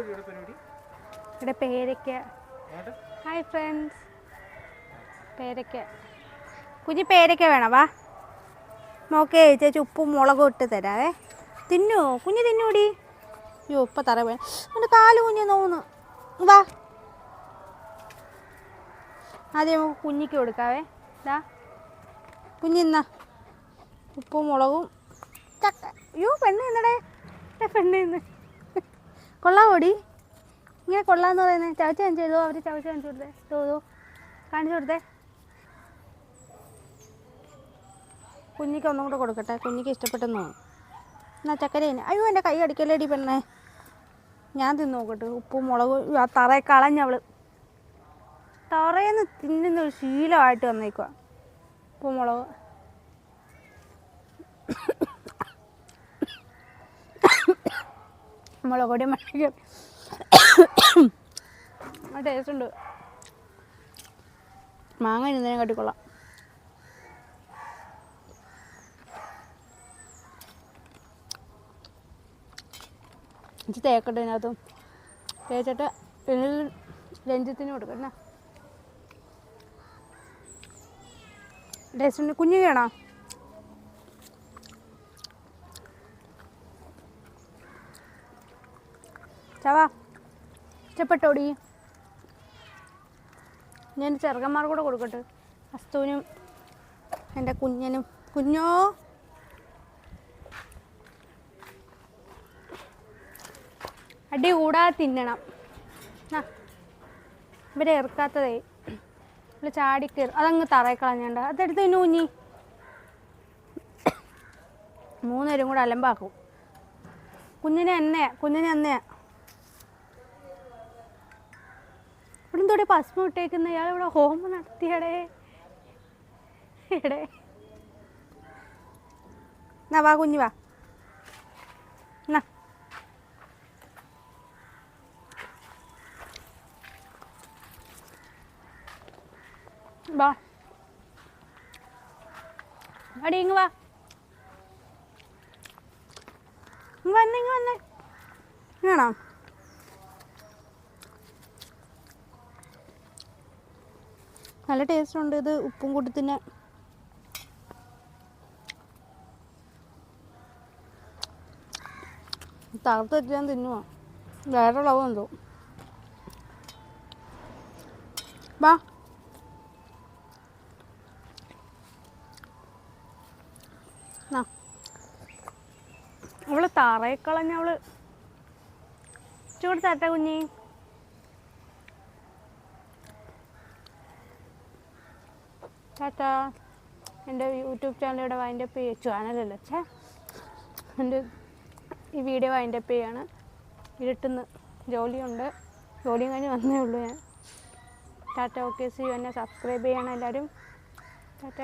ഇവിടെ പേരയ്ക്ക. Hi friends പേരയ്ക്ക. കുഞ്ഞി പേരയ്ക്ക വേണം? വാ. നോക്കേ ചേച്ചി ഉപ്പും മുളകും ഇട്ട് തരാവേ. തിന്നോ? കുഞ്ഞ് തിന്നൂടി? അയ്യോ ഉപ്പ തറ വേണം. എന്റെ കാൽ കുഞ്ഞ് നോന്ന് വാ. ആദ്യം നമുക്ക് കുഞ്ഞിക്ക് കൊടുക്കാവേ. ഇതാ കുഞ്ഞിന്നാ ഉപ്പും മുളകും. ചക്ക. അയ്യോ പെണ്ണ് എന്നടേ പെണ്ണ് ഇന്ന് കൊള്ളാവോടി? ഇങ്ങനെ കൊള്ളാന്ന് പറയുന്നത് ചവച്ച് കാണിച്ചു ചെയ്തോ അവർ ചവച്ച് കാണിച്ചു കൊടുത്തേ. തോതോ കാണിച്ചു കൊടുത്തേ. കുഞ്ഞിക്ക് ഒന്നും കൂടെ കൊടുക്കട്ടെ. കുഞ്ഞിക്ക് ഇഷ്ടപ്പെട്ടെന്ന് തോന്നും എന്നാ ചക്കരേനെ. അയ്യോ എന്റെ കൈ അടിക്കല്ലേടി പെണ്ണേ. ഞാൻ തിന്നു നോക്കട്ടെ. ഉപ്പും മുളകും ആ തറയെ കളഞ്ഞവൾ തറയെന്ന് തിന്നുന്ന ഒരു ശീലമായിട്ട് വന്നേക്കുക ഉപ്പും മുളക്. മുളക് പൊടി മണിക്ക് ടേസ്റ്റ് ഉണ്ട്. മാങ്ങ ഇരുന്നതിനെ കട്ടിക്കൊള്ളാം. ഇത് തേക്കട്ടെ ഇതിനകത്തും. തേച്ചിട്ട് രഞ്ജിത്തിന് കൊടുക്കാം എന്നാ ടേസ്റ്റ് ഉണ്ട് കുഞ്ഞു വേണോ ചവാ ഇഷ്ടപ്പെട്ടോടി? ഞാൻ ചെറുക്കന്മാർ കൂടെ കൊടുക്കട്ടെ. അസ്തുവിനും എന്റെ കുഞ്ഞനും. കുഞ്ഞോ? അടി കൂടാതെ തിന്നണം. ആ ഇവരെ ഇറക്കാത്തതേ ഇവിടെ ചാടിക്കയറി അതങ്ങ് തറയിൽ കളഞ്ഞണ്ട അതെടുത്ത് തിന്നു കുഞ്ഞി. മൂന്നുപേരും കൂടെ അലമ്പാക്കും. കുഞ്ഞിനെ എന്നെയാ കുഞ്ഞിനെ എന്നെയാ എന്തോടെ ഭസ്മം ഇട്ടേക്കുന്ന? ഇയാൾ ഇവിടെ ഹോമം നടത്തിയടേ. എടേ. എന്നാ വാ കുഞ്ഞു വാ. എന്നാ. വാ. അടി ഇങ്ങ് വാ. ഇങ്ങ് വന്നേ ഇങ്ങ് വന്നേ. വേണോ? നല്ല ടേസ്റ്റ് ഉണ്ട് ഇത് ഉപ്പും കൂട്ടി തന്നെ തകർത്ത് വെച്ചാൽ തിന്നുവാ. വേറെ ഉളവ് എന്തോ വാ. അവൾ തറയെ അവൾ. ചൂട് തട്ട കുഞ്ഞി. ടാറ്റാ എന്റെ യൂട്യൂബ് ചാനലിലൂടെ വൈൻഡപ്പ് ചെയ്യ ചാനലല്ല ഛേ. എന്റെ ഈ വീഡിയോ വൈൻഡപ്പ് ചെയ്യാണ്. ഇരുട്ടുന്ന് ജോലിയുണ്ട്. ജോലിയും കഴിഞ്ഞ് വന്നേ ഉള്ളൂ ഞാൻ. ടാറ്റ ഓക്കെ സി എന്നെ സബ്സ്ക്രൈബ് ചെയ്യണം എല്ലാവരും. ടാറ്റ